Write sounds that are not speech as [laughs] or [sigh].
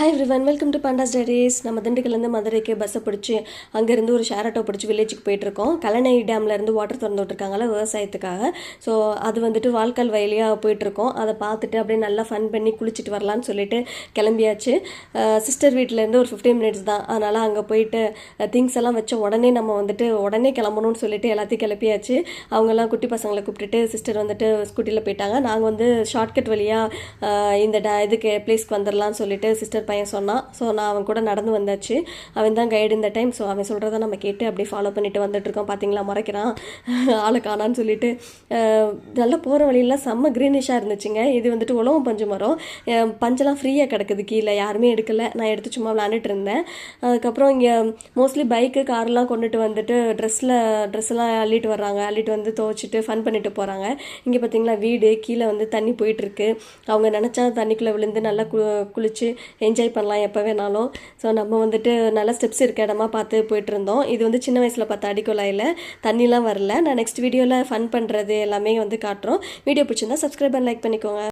Hi everyone welcome to pandas diaries நம்ம திண்டுக்கல்லேருந்து மதுரைக்கு பஸ்ஸை பிடிச்சி அங்கேருந்து ஒரு ஷேர் ஆட்டோ பிடிச்சி வில்லேஜுக்கு போயிட்டுருக்கோம். கல்லணை டேம்லேருந்து வாட்டர் திறந்து விட்ருக்காங்கல்ல விவசாயத்துக்காக. ஸோ அது வந்துட்டு வால்கால் வயலியாக போயிட்டுருக்கோம். அதை பார்த்துட்டு அப்படியே நல்லா ஃபன் பண்ணி குளிச்சுட்டு வரலான்னு சொல்லிட்டு கிளம்பியாச்சு. சிஸ்டர் வீட்டிலேருந்து ஒரு ஃபிஃப்டீன் மினிட்ஸ் தான். அதனால் அங்கே போயிட்டு திங்ஸ் எல்லாம் வச்ச உடனே நம்ம வந்துட்டு உடனே கிளம்பணும்னு சொல்லிட்டு எல்லாத்தையும் கிளப்பியாச்சு. அவங்கெல்லாம் குட்டி பசங்களை கூப்பிட்டுட்டு சிஸ்டர் வந்துட்டு ஸ்கூட்டியில் போயிட்டாங்க. நாங்கள் வந்து ஷார்ட்கட் வழியாக இந்த டா இதுக்கு பிளேஸ்க்கு வந்துடலாம்னு சொல்லிட்டு சிஸ்டர் பையன் சொன்னான். ஸோ நான் அவன் கூட நடந்து வந்தாச்சு. அவன் தான் கைடு இந்த டைம் ஸோ அவன் சொல்கிறத நம்ம கேட்டு அப்படியே ஃபாலோ பண்ணிட்டு வந்துட்டுருக்கோம் பார்த்தீங்களா முறைக்கிறான். [laughs] ஆளை காணான்னு சொல்லிட்டு. நல்லா போகிற வழியெல்லாம் செம்ம க்ரீனிஷாக இருந்துச்சுங்க. இது வந்துட்டு உலகம் பஞ்சு மரம். பஞ்செல்லாம் ஃப்ரீயாக கிடக்குது. கீழே யாருமே எடுக்கலை. நான் எடுத்து சும்மா விளாண்டுட்டு இருந்தேன். அதுக்கப்புறம் இங்கே மோஸ்ட்லி பைக்கு கார்லாம் கொண்டுட்டு வந்துட்டு ட்ரெஸ்ஸில் ட்ரெஸ்லாம் அள்ளிட்டு வர்றாங்க. அள்ளிட்டு வந்து துவைச்சிட்டு ஃபன் பண்ணிட்டு போகிறாங்க இங்கே பார்த்தீங்களா வீடு. கீழே வந்து தண்ணி போயிட்டுருக்கு அவங்க நினச்சா தண்ணிக்குள்ளே விழுந்து நல்லா கு குளிச்சு என்ஜாய் பண்ணலாம் எப்போ வேணாலும். ஸோ நம்ம வந்துட்டு நல்ல ஸ்டெப்ஸ் இருக்க இடமா பார்த்து போயிட்டுருந்தோம். இது வந்து சின்ன வயசில் பார்த்த அடிக்குழாயில் தண்ணிலாம் வரல. நான் நெக்ஸ்ட் வீடியோவில் ஃபன் பண்ணுறது எல்லாமே வந்து காட்டுறோம். வீடியோ பிடிச்சிருந்தா சப்ஸ்கிரைப் அண்ட் லைக் பண்ணிக்கோங்க.